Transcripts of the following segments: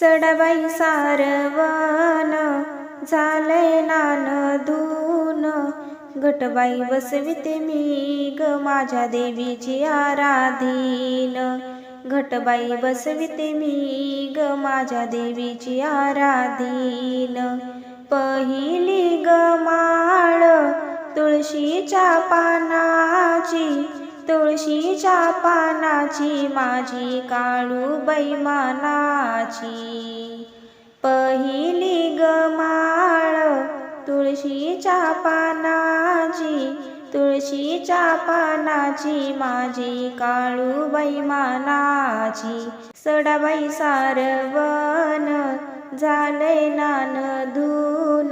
सडाबाई सारवण झालंय नान धून. घटबाई बसविते मी ग माझ्या देवीची आराधीन. घटबाई बसविते मी ग माझ्या देवीची आराधीन. पहिली ग माळ तुळशीच्या पानाची तुळशीच्या पानाची माझी काळू बैमानाची तुळशीच्या पानाची माझी काळूबाई मानाची. सडाबाई सारवण झालंय नान धून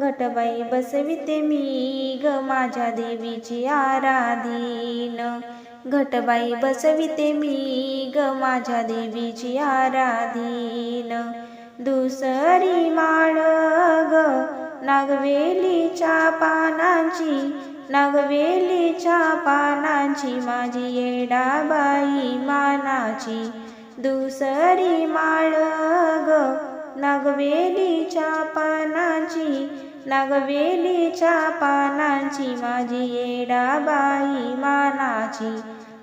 घटबाई बसविते मी ग माझ्या देवीची आराधीन. घटबाई बसविते मी ग माझ्या देवीची आराधीन. दुसरी माळ ग नागवेलीच्या पानांची नागवेलीच्या पानांची माझी येडाबाई मानाची. दुसरी माळ ग नागवेलीच्या पानाची नागवेलीच्या पानांची माझी येडाबाई मानाची.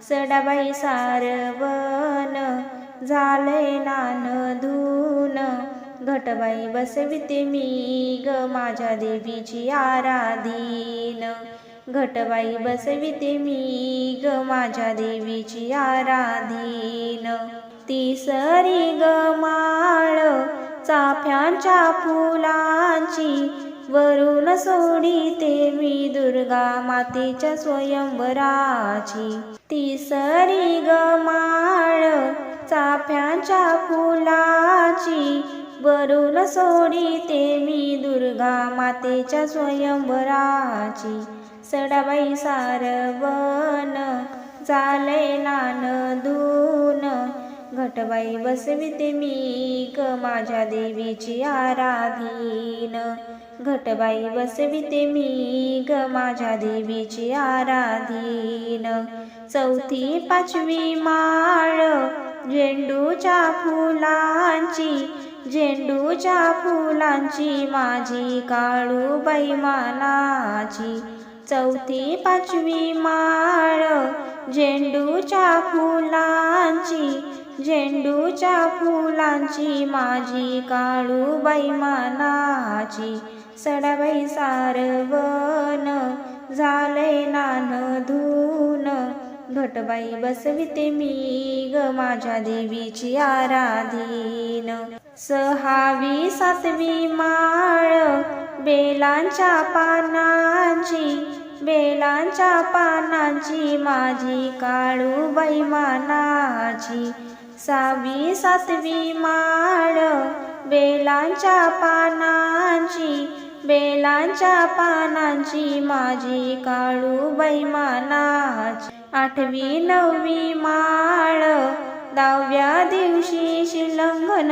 सडाबाई सारवण झालंय नान धून घटबाई बसविते मी ग माझ्या देवीची आराधीन. घटबाई बसविते मी ग माझ्या देवीची आराधीन. तिसरी ग माळ चाफ्यांच्या फुलांची वरून सोडीते मी दुर्गा मातेच्या स्वयंवराची. तिसरी ग माळ चाफ्यांच्या फुलाची वरून सोडीते मी दुर्गा मातेच्या स्वयंवराची. सडाबाई सारवण झालंय नान धून. घटबाई बसविते मी ग माझ्या देवीची आराधीन. घटबाई बसविते मी ग माझ्या देवीची आराधीन. चौथी पाचवी माळ झेंडूच्या फुलांची झेंडूच्या फुलांची माझी काळूबाई मानाची. चौथी पाचवी माळ झेंडूच्या फुलांची झेंडूच्या फुलांची माझी काळूबाई मानाची. सडाबाई सारवण झालंय नान धून. घटबाई बसविते मी ग माझ्या देवीची आराधीन. सहावी सातवी माळ बेलांच्या पानांची बेलांच्या पानांची माझी काळू बैमानाची सावी सातवी माळ बेलांच्या पानांची बेलांच्या पानांची माझी काळू बैमानाची आठवी नववी माळ दहाव्या दिवशी शिलंगन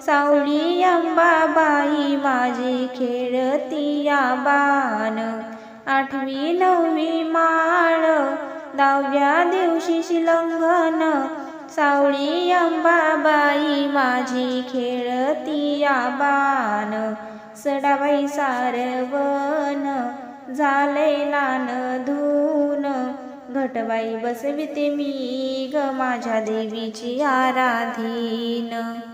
सावळी अंबाबाई माझी खेळती या बाण आठवी नववी माळ. दहाव्या दिवशी शिलंगन. सावळी अंबाबाई माझी खेळती आबान. बाण सडाबाई सारवण. झाले लान धून. घटबाई बसविते मी ग माझ्या देवीची आराधीन.